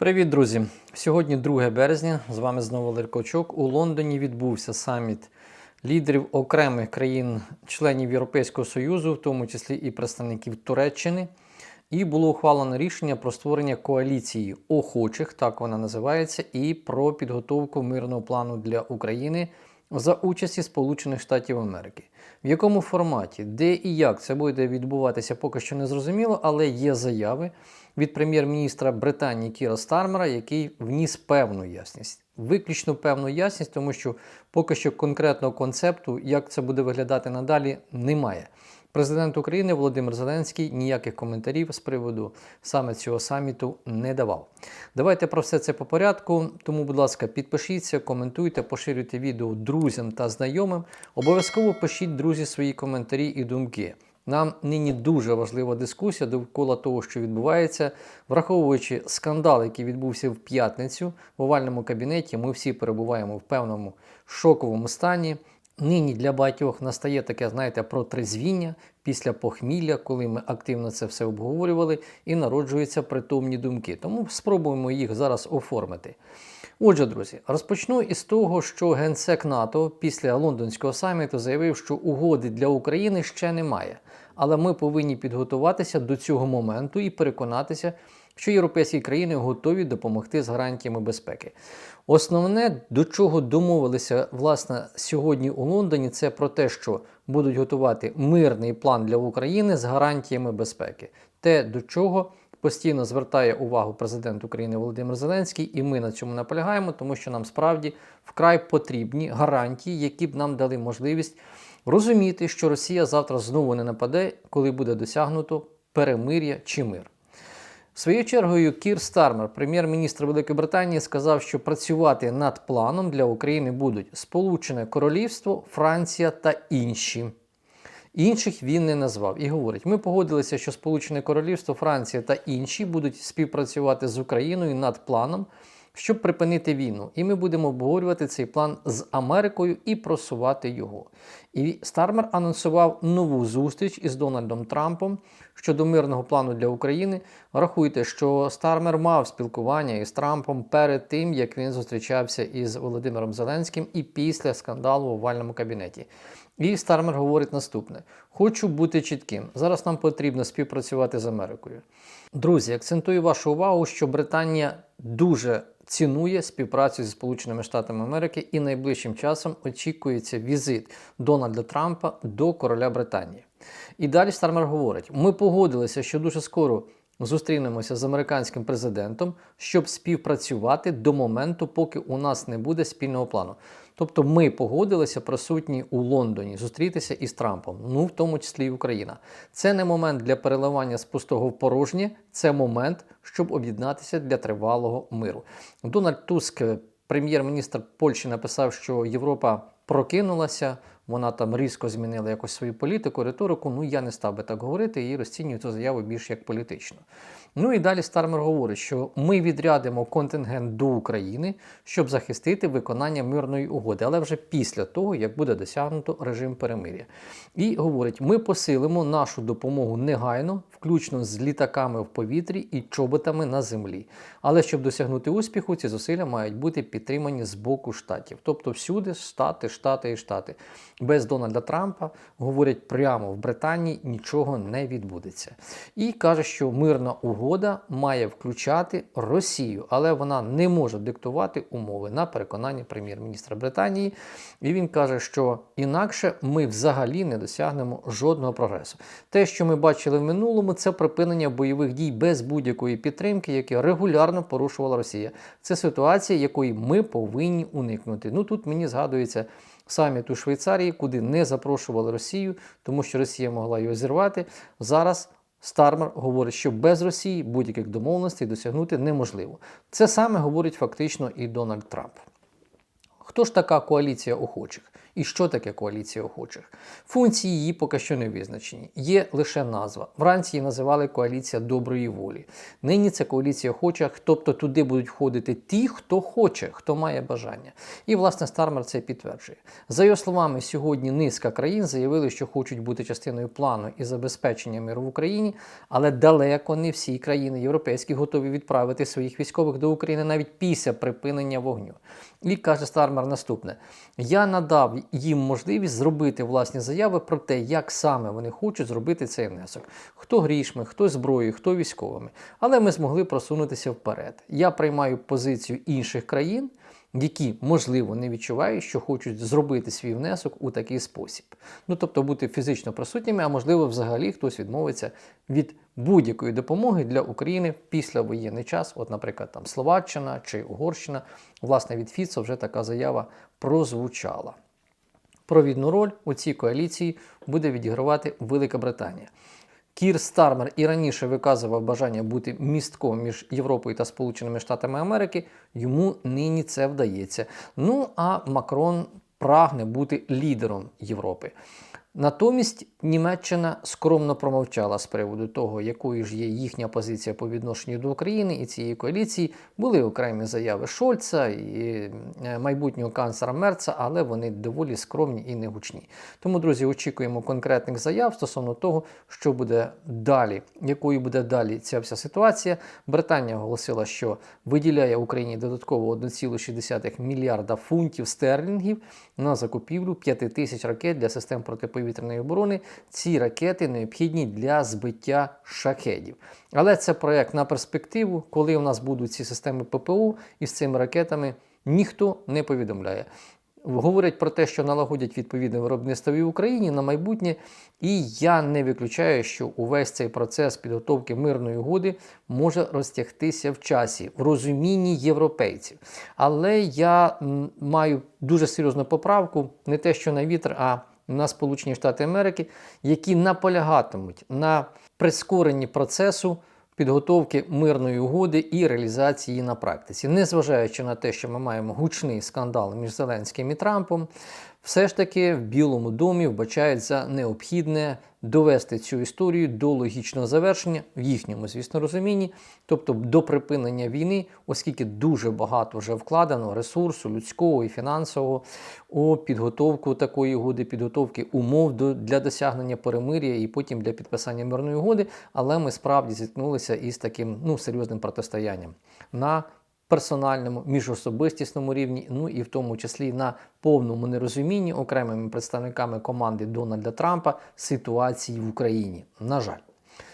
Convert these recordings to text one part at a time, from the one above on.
Привіт, друзі! Сьогодні 2 березня. З вами знову Валерій Ковчук. У Лондоні відбувся саміт лідерів окремих країн-членів Європейського Союзу, в тому числі і представників Туреччини. І було ухвалено рішення про створення коаліції охочих, так вона називається, і про підготовку мирного плану для України за участі Сполучених Штатів Америки. В якому форматі, де і як це буде відбуватися, поки що не зрозуміло, але є заяви від прем'єр-міністра Британії Кіра Стармера, який вніс певну ясність. Виключно певну ясність, тому що поки що конкретного концепту, як це буде виглядати надалі, немає. Президент України Володимир Зеленський ніяких коментарів з приводу саме цього саміту не давав. Давайте про все це по порядку. Тому, будь ласка, підпишіться, коментуйте, поширюйте відео друзям та знайомим. Обов'язково пишіть, друзі, свої коментарі і думки. Нам нині дуже важлива дискусія довкола того, що відбувається, враховуючи скандал, який відбувся в п'ятницю в овальному кабінеті. Ми всі перебуваємо в певному шоковому стані. Нині для багатьох настає таке, знаєте, протрезвіння після похмілля, коли ми активно це все обговорювали, і народжуються притомні думки. Тому спробуємо їх зараз оформити. Отже, друзі, розпочну із того, що генсек НАТО після лондонського саміту заявив, що угоди для України ще немає. Але ми повинні підготуватися до цього моменту і переконатися, що європейські країни готові допомогти з гарантіями безпеки. Основне, до чого домовилися власне сьогодні у Лондоні, це про те, що будуть готувати мирний план для України з гарантіями безпеки. Те, до чого постійно звертає увагу президент України Володимир Зеленський, і ми на цьому наполягаємо, тому що нам справді вкрай потрібні гарантії, які б нам дали можливість розуміти, що Росія завтра знову не нападе, коли буде досягнуто перемир'я чи мир. Своєю чергою, Кір Стармер, прем'єр-міністр Великої Британії, сказав, що працювати над планом для України будуть Сполучене Королівство, Франція та інші. Інших він не назвав і говорить: ми погодилися, що Сполучене Королівство, Франція та інші будуть співпрацювати з Україною над планом, щоб припинити війну. І ми будемо обговорювати цей план з Америкою і просувати його. І Стармер анонсував нову зустріч із Дональдом Трампом щодо мирного плану для України. Рахуйте, що Стармер мав спілкування із Трампом перед тим, як він зустрічався із Володимиром Зеленським і після скандалу в овальному кабінеті. І Стармер говорить наступне: хочу бути чітким. Зараз нам потрібно співпрацювати з Америкою. Друзі, акцентую вашу увагу, що Британія дуже цінує співпрацю зі Сполученими Штатами Америки і найближчим часом очікується візит Дональда Трампа до короля Британії. І далі Стармер говорить: ми погодилися, що дуже скоро зустрінемося з американським президентом, щоб співпрацювати до моменту, поки у нас не буде спільного плану. Тобто ми погодилися присутні у Лондоні зустрітися із Трампом, ну в тому числі і Україна. Це не момент для переливання з пустого в порожнє, це момент, щоб об'єднатися для тривалого миру. Дональд Туск, прем'єр-міністр Польщі, написав, що Європа прокинулася, вона там різко змінила якось свою політику, риторику. Ну я не став би так говорити і розцінюю цю заяву більш як політично. Ну і далі Стармер говорить, що ми відрядимо контингент до України, щоб захистити виконання мирної угоди, але вже після того, як буде досягнуто режим перемир'я. І говорить, ми посилимо нашу допомогу негайно, включно з літаками в повітрі і чоботами на землі. Але щоб досягнути успіху, ці зусилля мають бути підтримані з боку штатів. Тобто всюди штати, штати і штати. Без Дональда Трампа говорять прямо в Британії нічого не відбудеться. І каже, що мирна угода має включати Росію, але вона не може диктувати умови на переконання прем'єр-міністра Британії. І він каже, що інакше ми взагалі не досягнемо жодного прогресу. Те, що ми бачили в минулому, це припинення бойових дій без будь-якої підтримки, яке регулярно порушувала Росія. Це ситуація, якої ми повинні уникнути. Ну тут мені згадується саміт у Швейцарії, куди не запрошували Росію, тому що Росія могла його зірвати. Зараз Стармер говорить, що без Росії будь-яких домовленостей досягнути неможливо. Це саме говорить фактично і Дональд Трамп. Хто ж така коаліція охочих? І що таке коаліція охочих? Функції її поки що не визначені. Є лише назва. Вранці її називали коаліція доброї волі. Нині це коаліція охочих, тобто туди будуть входити ті, хто хоче, хто має бажання. І власне Стармер це підтверджує. За його словами, сьогодні низка країн заявили, що хочуть бути частиною плану і забезпечення миру в Україні, але далеко не всі країни європейські готові відправити своїх військових до України навіть після припинення вогню. І каже Стармер наступне: я надав їм можливість зробити власні заяви про те, як саме вони хочуть зробити цей внесок. Хто грішми, хто зброєю, хто військовими. Але ми змогли просунутися вперед. Я приймаю позицію інших країн. Які, можливо, не відчувають, що хочуть зробити свій внесок у такий спосіб. Ну, тобто бути фізично присутніми, а можливо, взагалі хтось відмовиться від будь-якої допомоги для України в післявоєнний час. От, наприклад, там Словаччина чи Угорщина. Власне, від Фіцо вже така заява прозвучала. Провідну роль у цій коаліції буде відігравати Велика Британія. Кір Стармер і раніше виказував бажання бути містком між Європою та Сполученими Штатами Америки. Йому нині це вдається. Ну а Макрон прагне бути лідером Європи. Натомість Німеччина скромно промовчала з приводу того, якою ж є їхня позиція по відношенню до України і цієї коаліції. Були окремі заяви Шольца і е, майбутнього канцлера Мерца, але вони доволі скромні і негучні. Тому, друзі, очікуємо конкретних заяв стосовно того, що буде далі, якою буде далі ця вся ситуація. Британія оголосила, що виділяє Україні додатково 1,6 мільярда фунтів стерлінгів на закупівлю 5 тисяч ракет для систем протиповітряної оборони. Ці ракети необхідні для збиття шахедів. Але це проект на перспективу, коли у нас будуть ці системи ППО і з цими ракетами ніхто не повідомляє. Говорять про те, що налагодять відповідне виробництво в Україні на майбутнє, і я не виключаю, що увесь цей процес підготовки мирної угоди може розтягтися в часі в розумінні європейців. Але я маю дуже серйозну поправку, не те, що на вітер, а на Сполучені Штати Америки, які наполягатимуть на прискоренні процесу підготовки мирної угоди і реалізації на практиці, незважаючи на те, що ми маємо гучний скандал між Зеленським і Трампом, все ж таки в Білому домі вбачають за необхідне довести цю історію до логічного завершення в їхньому, звісно, розумінні, тобто до припинення війни, оскільки дуже багато вже вкладено ресурсу людського і фінансового у підготовку такої угоди, підготовки умов до, для досягнення перемир'я і потім для підписання мирної угоди. Але ми справді зіткнулися із таким ну, серйозним протистоянням на персональному, міжособистісному рівні, ну і в тому числі на повному нерозумінні окремими представниками команди Дональда Трампа ситуації в Україні. На жаль.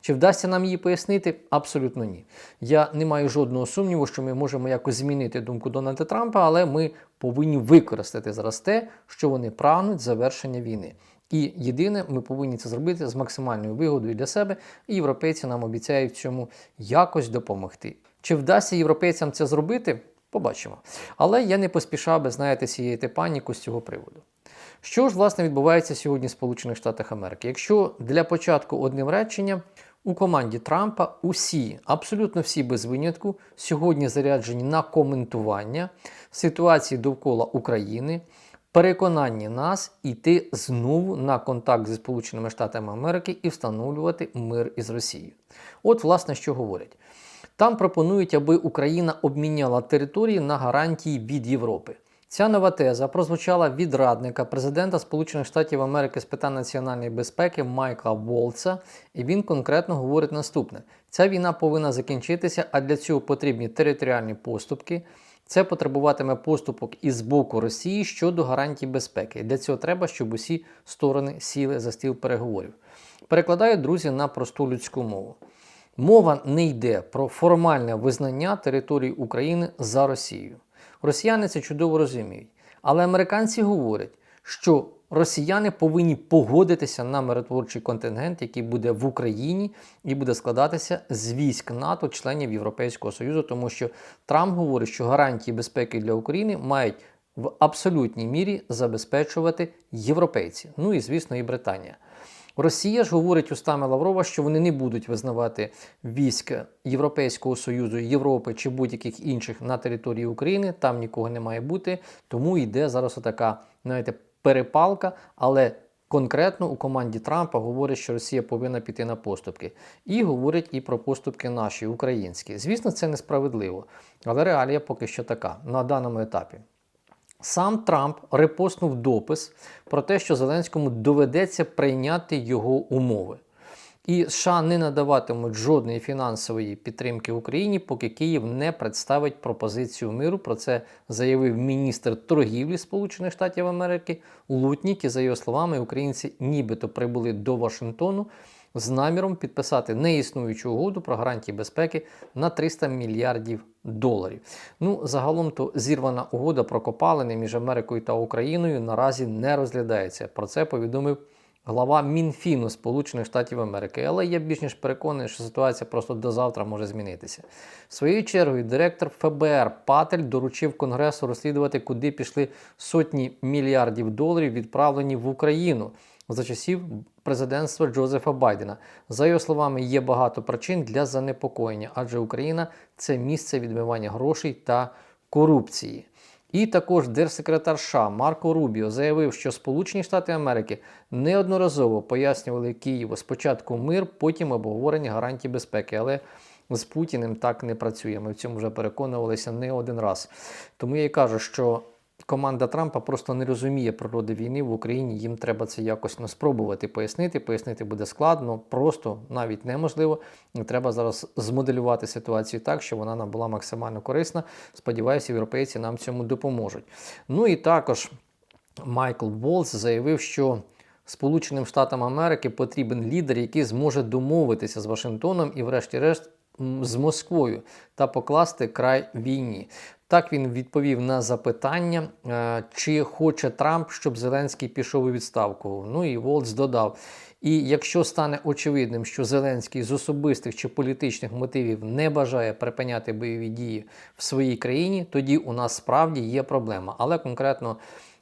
Чи вдасться нам її пояснити? Абсолютно ні. Я не маю жодного сумніву, що ми можемо якось змінити думку Дональда Трампа, але ми повинні використати зараз те, що вони прагнуть завершення війни. І єдине, ми повинні це зробити з максимальною вигодою для себе, і європейці нам обіцяють цьому якось допомогти. Чи вдасться європейцям це зробити? Побачимо. Але я не поспішав би, знаєте, сіяти паніку з цього приводу. Що ж, власне, відбувається сьогодні в Сполучених Штатах Америки? Якщо для початку одним реченням, у команді Трампа усі, абсолютно всі без винятку, сьогодні заряджені на коментування ситуації довкола України, переконання нас іти знову на контакт зі Сполученими Штатами Америки і встановлювати мир із Росією. От, власне, що говорять. Там пропонують, аби Україна обміняла території на гарантії від Європи. Ця нова теза прозвучала від радника президента Сполучених Штатів Америки з питань національної безпеки Майкла Волца, і він конкретно говорить наступне: ця війна повинна закінчитися, а для цього потрібні територіальні поступки. Це потребуватиме поступок із боку Росії щодо гарантій безпеки. Для цього треба, щоб усі сторони сіли за стіл переговорів. Перекладаю друзі на просту людську мову. Мова не йде про формальне визнання території України за Росією. Росіяни це чудово розуміють. Але американці говорять, що росіяни повинні погодитися на миротворчий контингент, який буде в Україні і буде складатися з військ НАТО, членів Європейського Союзу, тому що Трамп говорить, що гарантії безпеки для України мають в абсолютній мірі забезпечувати європейці, ну і звісно, і Британія. Росія ж говорить устами Лаврова, що вони не будуть визнавати військ Європейського Союзу, Європи чи будь-яких інших на території України. Там нікого не має бути. Тому йде зараз така, знаєте, перепалка, але. Конкретно у команді Трампа говорять, що Росія повинна піти на поступки, і говорять і про поступки наші українські. Звісно, це несправедливо, але реалія поки що така на даному етапі. Сам Трамп репостнув допис про те, що Зеленському доведеться прийняти його умови. І США не надаватимуть жодної фінансової підтримки Україні, поки Київ не представить пропозицію миру. Про це заявив міністр торгівлі Сполучених Штатів Америки Лутнік. І за його словами, українці нібито прибули до Вашингтону з наміром підписати неіснуючу угоду про гарантії безпеки на 300 мільярдів доларів. Ну, загалом то зірвана угода про копалини між Америкою та Україною наразі не розглядається. Про це повідомив глава Мінфіну Сполучених Штатів Америки. Але я більш ніж переконаний, що ситуація просто до завтра може змінитися. Своєю чергою, директор ФБР Патель доручив Конгресу розслідувати, куди пішли сотні мільярдів доларів, відправлені в Україну за часів президентства Джозефа Байдена. За його словами, є багато причин для занепокоєння, адже Україна це місце відмивання грошей та корупції. І також держсекретар США Марко Рубіо заявив, що Сполучені Штати Америки неодноразово пояснювали Києву спочатку мир, потім обговорення гарантій безпеки. Але з Путіним так не працює. Ми в цьому вже переконувалися не один раз. Тому я й кажу, що команда Трампа просто не розуміє природи війни в Україні. Їм треба це якось ну, спробувати пояснити. Пояснити буде складно, просто навіть неможливо. Треба зараз змоделювати ситуацію так, щоб вона нам була максимально корисна. Сподіваюся, європейці нам цьому допоможуть. Ну і також Майкл Волц заявив, що. Сполученим Штатам Америки потрібен лідер, який зможе домовитися з Вашингтоном і, врешті-решт, з Москвою та покласти край війні. Так він відповів на запитання, е, чи хоче Трамп, щоб Зеленський пішов у відставку. Ну і Волц додав. І якщо стане очевидним, що Зеленський з особистих чи політичних мотивів не бажає припиняти бойові дії в своїй країні, тоді у нас справді є проблема. Але конкретно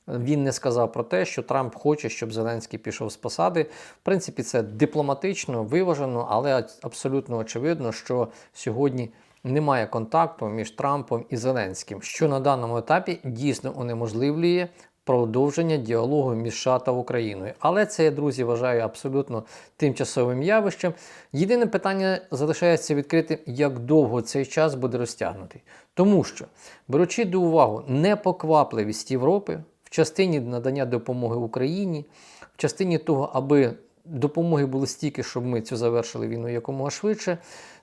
він не сказав про те, що Трамп хоче, щоб Зеленський пішов з посади. В принципі, це дипломатично виважено, але абсолютно очевидно, що сьогодні немає контакту між Трампом і Зеленським, що на даному етапі дійсно унеможливлює. Продовження діалогу між США та Україною. Але це, я, друзі, вважаю абсолютно тимчасовим явищем. Єдине питання залишається відкритим, як довго цей час буде розтягнутий. Тому що, беручи до уваги непоквапливість Європи в частині надання допомоги Україні, в частині того, аби допомоги було стільки, щоб ми цю завершили війну якомога швидше.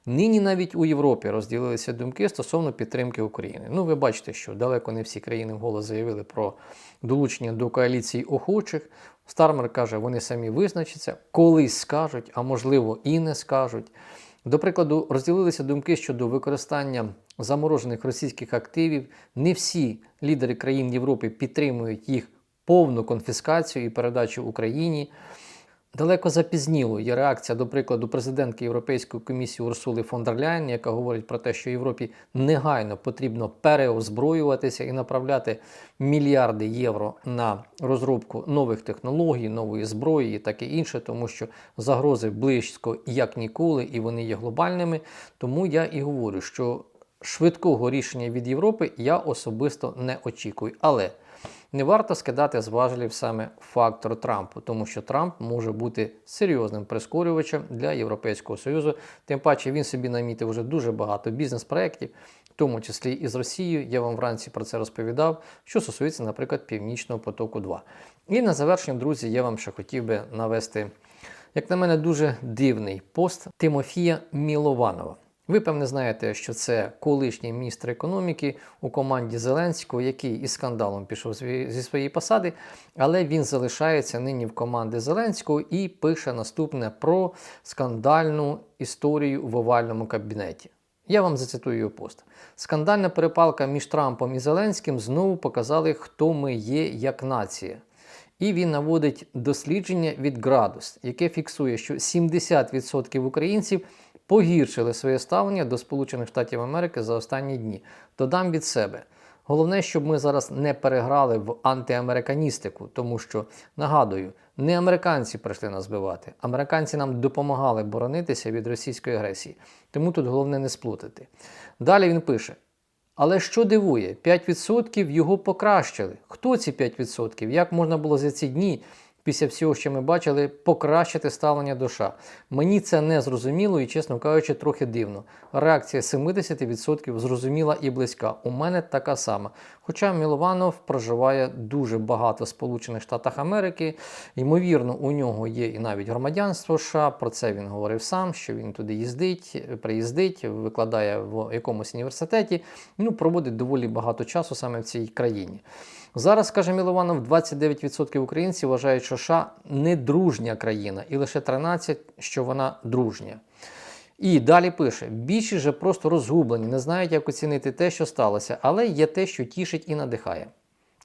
Нині навіть у Європі розділилися думки стосовно підтримки України. Ну, ви бачите, що далеко не всі країни вголос заявили про долучення до коаліції охочих. Стармер каже, вони самі визначаться, колись скажуть, а можливо і не скажуть. До прикладу, розділилися думки щодо використання заморожених російських активів. Не всі лідери країн Європи підтримують їх повну конфіскацію і передачу Україні. Далеко запізніло є реакція, до прикладу, президентки Європейської комісії Урсули фон дер Ляйн, яка говорить про те, що Європі негайно потрібно переозброюватися і направляти мільярди євро на розробку нових технологій, нової зброї і таке інше, тому що загрози близько як ніколи, і вони є глобальними. Тому я і говорю, що швидкого рішення від Європи я особисто не очікую. Але не варто скидати з важелів саме фактор Трампу, тому що Трамп може бути серйозним прискорювачем для Європейського Союзу. Тим паче він собі намітив вже дуже багато бізнес-проєктів, в тому числі і з Росією. Я вам вранці про це розповідав, що стосується, наприклад, Північного потоку. 2 І на завершення, друзі, я вам ще хотів би навести, як на мене, дуже дивний пост Тимофія Мілованова. Ви, певне, знаєте, що це колишній міністр економіки у команді Зеленського, який із скандалом пішов зі своєї посади, але він залишається нині в команди Зеленського і пише наступне про скандальну історію в овальному кабінеті. Я вам зацитую його пост. Скандальна перепалка між Трампом і Зеленським знову показали, хто ми є як нація. І він наводить дослідження від Градус, яке фіксує, що 70% українців погіршили своє ставлення до Сполучених Штатів Америки за останні дні. Додам від себе. Головне, щоб ми зараз не переграли в антиамериканістику, тому що нагадую, не американці прийшли нас збивати. Американці нам допомагали боронитися від російської агресії. Тому тут головне не сплутати. Далі він пише: але що дивує, 5% його покращили. Хто ці 5%? Як можна було за ці дні, після всього, що ми бачили, покращити ставлення до США? Мені це не зрозуміло і, чесно кажучи, трохи дивно. Реакція 70% зрозуміла і близька. У мене така сама. Хоча Мілованов проживає дуже багато в Сполучених Штатах Америки. Ймовірно, у нього є і навіть громадянство США. Про це він говорив сам, що він туди їздить, приїздить, викладає в якомусь університеті. Ну, проводить доволі багато часу саме в цій країні. Зараз, каже Мілованов, 29% українців вважають, що США не дружня країна, і лише 13%, що вона дружня. І далі пише: більшість же просто розгублені, не знають, як оцінити те, що сталося, але є те, що тішить і надихає.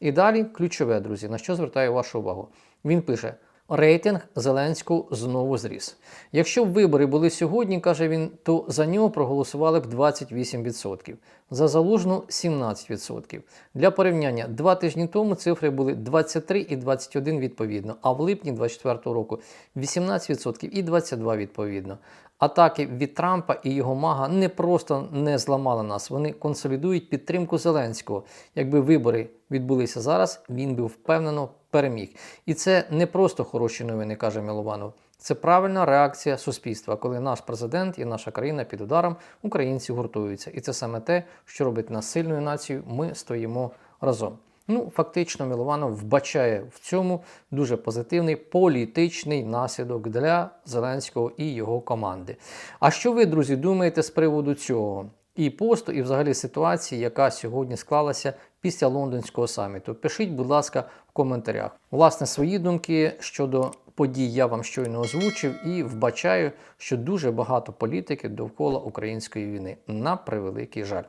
І далі ключове, друзі, на що звертаю вашу увагу. Він пише: рейтинг Зеленського знову зріс. Якщо б вибори були сьогодні, каже він, то за нього проголосували б 28%, за залужну 17%. Для порівняння, два тижні тому цифри були 23 і 21 відповідно, а в липні 2024 року 18% і 22% відповідно. Атаки від Трампа і його мага не просто не зламали нас, вони консолідують підтримку Зеленського. Якби вибори відбулися зараз, він би впевнено переміг. І це не просто хороші новини, каже Мілованов. Це правильна реакція суспільства, коли наш президент і наша країна під ударом українці гуртуються. І це саме те, що робить нас сильною нацією. Ми стоїмо разом. Ну, фактично, Мілованов вбачає в цьому дуже позитивний політичний наслідок для Зеленського і його команди. А що ви, друзі, думаєте з приводу цього? І посту, і взагалі ситуації, яка сьогодні склалася після лондонського саміту? Пишіть, будь ласка, в коментарях. Власне, свої думки щодо подій я вам щойно озвучив і вбачаю, що дуже багато політики довкола української війни. На превеликий жаль.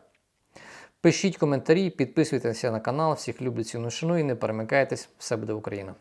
Пишіть коментарі, підписуйтеся на канал, всіх люблю ціну шану і не перемикайтесь, все буде Україна.